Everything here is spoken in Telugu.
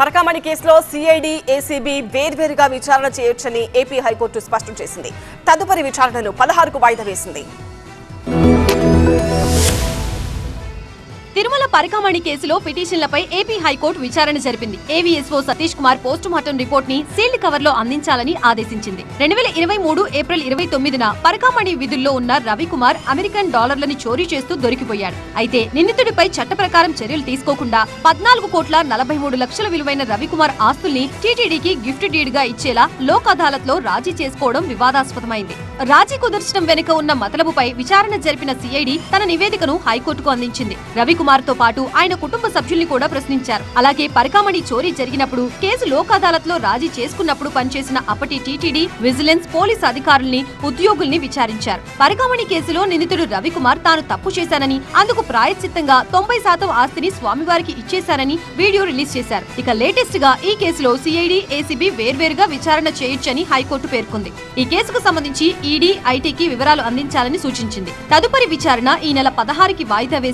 పరకామణి కేసులో సిఐడి ఏసీబీ వేర్వేరుగా విచారణ చేయొచ్చని ఏపీ హైకోర్టు స్పష్టం చేసింది. తదుపరి విచారణను పదహారుకు వాయిదా వేసింది. తిరుమల పరికామణి కేసులో పిటిషన్లపై ఏపీ హైకోర్టు విచారణ జరిపింది. AVSO Satish Kumar post mortem రిపోర్ట్ని సీల్డ్ కవర్లో అందించాలని ఆదేశించింది. రెండు వేల ఇరవై మూడు ఏప్రిల్ ఇరవై తొమ్మిదిన పరికామణి విధుల్లో ఉన్న రవికుమార్ అమెరికన్ డాలర్లను చోరీ చేస్తూ దొరికిపోయాడు. అయితే నిందితుడిపై చట్ట ప్రకారం చర్యలు తీసుకోకుండా పద్నాలుగు కోట్ల నలభై మూడు లక్షల విలువైన రవికుమార్ ఆస్తుల్ని టీటీడీకి గిఫ్ట్ డీడ్గా ఇచ్చేలా లోక్ అదాలత్లో రాజీ చేసుకోవడం వివాదాస్పదమైంది. రాజీ కుదర్చడం వెనుక ఉన్న మతలబుపై విచారణ జరిపిన సిఐడి తన నివేదికను హైకోర్టుకు అందించింది. రవికుమార్ తో పాటు ఆయన కుటుంబ సభ్యుల్ని కూడా ప్రశ్నించారు. అలాగే పరికామణి చోరీ జరిగినప్పుడు కేసు లోక్ అదాలత్లో రాజీ చేసుకున్నప్పుడు పనిచేసిన అప్పటి టీటీడీ విజిలెన్స్ పోలీస్ అధికారుల్ని ఉద్యోగుల్ని విచారించారు. పరికామణి కేసులో నిందితుడు రవికుమార్ తాను తప్పు చేశానని అందుకు ప్రాయశ్చిత్తంగా తొంభై శాతం ఆస్తిని స్వామివారికి ఇచ్చేశారని వీడియో రిలీజ్ చేశారు. ఇక లేటెస్ట్గా ఈ కేసులో సిఐడి ఏసీబీ వేర్వేరుగా విచారణ చేయొచ్చని హైకోర్టు పేర్కొంది. ఈ కేసుకు సంబంధించి ఈడీ ఐటీకి వివరాలు అందించాలని సూచించింది. తదుపరి విచారణ ఈ నెల పదహారుకి వాయిదా వేసి